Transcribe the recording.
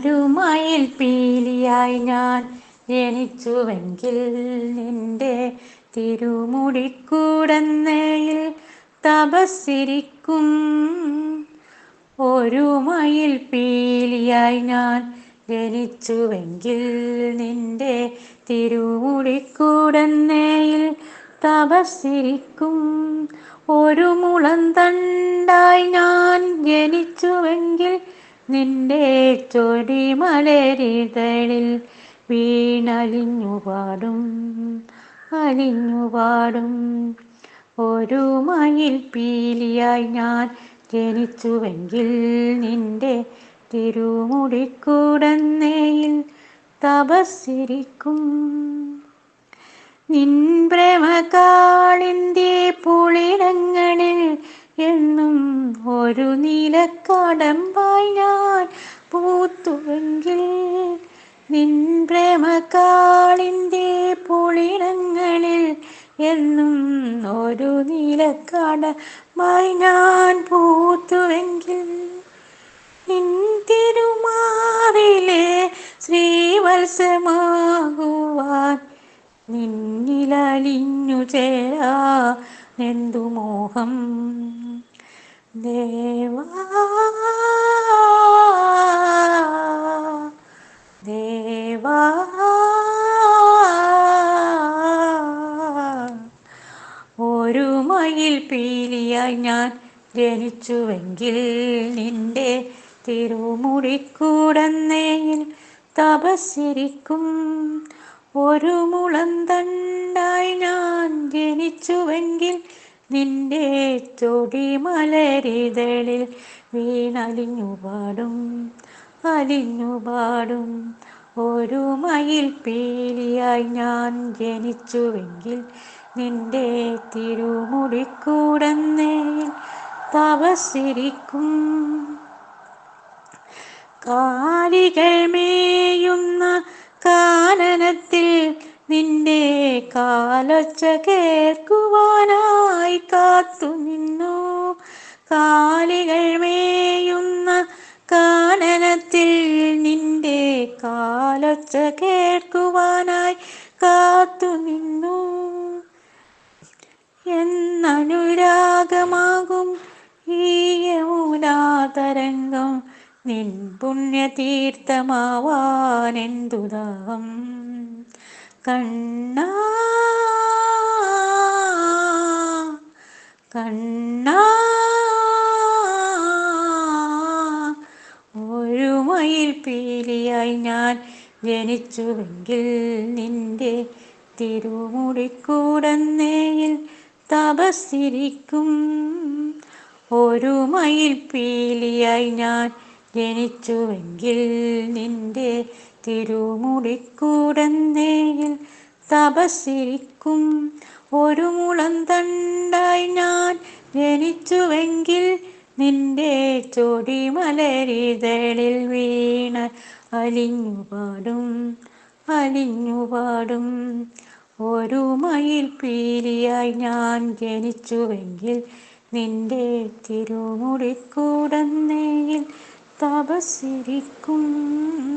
ഒരു മയിൽ പീലിയായി ഞാൻ ജനിച്ചുവെങ്കിൽ നിന്റെ തിരുമുടിക്കൂടന്നയിൽ തപസ്സിരിക്കും. ഒരു മയിൽ പീലിയായി ഞാൻ ജനിച്ചുവെങ്കിൽ നിന്റെ തിരുമുടിക്കൂടന്നയിൽ തപസ്സിരിക്കും. ഒരു മുളം തണ്ടായി ഞാൻ ജനിച്ചുവെങ്കിൽ നിന്റെ ചൊടി മലരിതളിൽ വീണലിഞ്ഞു പാടും അലിഞ്ഞു ഒരു മയിൽ പീലിയായി ഞാൻ ജനിച്ചുവെങ്കിൽ നിന്റെ തിരുമുടിക്കൂടന്നയിൽ തപസ്സിരിക്കും. നിൻ ഒരു നീലക്കാടമ്പായി ഞാൻ പൂത്തുവെങ്കിൽ നിൻ പ്രേമക്കാളിന്റെ പൊളിടങ്ങളിൽ എന്നും ഒരു നീലക്കാടമായി ഞാൻ പൂത്തുവെങ്കിൽ നിൻ തിരുമാറിലെ ശ്രീവത്സമാകുവാൻ നിന്നിലലിഞ്ഞു ചേരാ എന്തു മോഹം ദേവാ ദേവാ. ഒരു മയിൽ പീലിയായി ഞാൻ ജനിച്ചുവെങ്കിൽ നിന്റെ തിരുമുടിക്കൂടന്നേയിൽ തപസ്സിരിക്കും. ഒരു മുളം തണ്ടായി ഞാൻ ജനിച്ചുവെങ്കിൽ നിന്റെ തൊടി മലരിതളിൽ വീണലിഞ്ഞു പാടും അലിഞ്ഞു പാടും. ഒരു മയിൽ പീലിയായി ഞാൻ ജനിച്ചുവെങ്കിൽ നിന്റെ തിരുമുടിക്കൂടന്നേ തപസിരിക്കും കാലികൾ മേയുന്ന കാനനത്തിൽ നിന്റെ കാലൊച്ച കേൾക്കുവാനായി കാത്തു നിന്നു. കാലികൾ മേയുന്ന കാനനത്തിൽ നിന്റെ കാലൊച്ച കേൾക്കുവാനായി കാത്തു നിന്നു. എന്നനുരാഗമാകും ഈ യമുനാതരംഗം. നിൻ പുണ്യതീർത്ഥമാവാനെന്തുദാഹം കണ്ണാ കണ്ണ ഒരു മയിൽ പീലിയായി ഞാൻ ജനിച്ചുവെങ്കിൽ നിന്റെ തിരുമുടിക്കൂടന്നേയിൽ തപസ്സിരിക്കും. ഒരു മയിൽ പീലിയായി ഞാൻ ജനിച്ചുവെങ്കിൽ നിന്റെ തിരുമുടിക്കൂടന്നയിൽ തപസ്സിരിക്കും. ഒരു മുളം തണ്ടായി ഞാൻ ജനിച്ചുവെങ്കിൽ നിന്റെ ചൊടി മലരിതളിൽ വീണ അലിഞ്ഞുപാടും അലിഞ്ഞുപാടും. അലിഞ്ഞു പാടും ഒരു മയിൽ പീലിയായി ഞാൻ ജനിച്ചുവെങ്കിൽ നിന്റെ തിരുമുടിക്കൂടന്നേയിൽ തപസ്സിരിക്കും.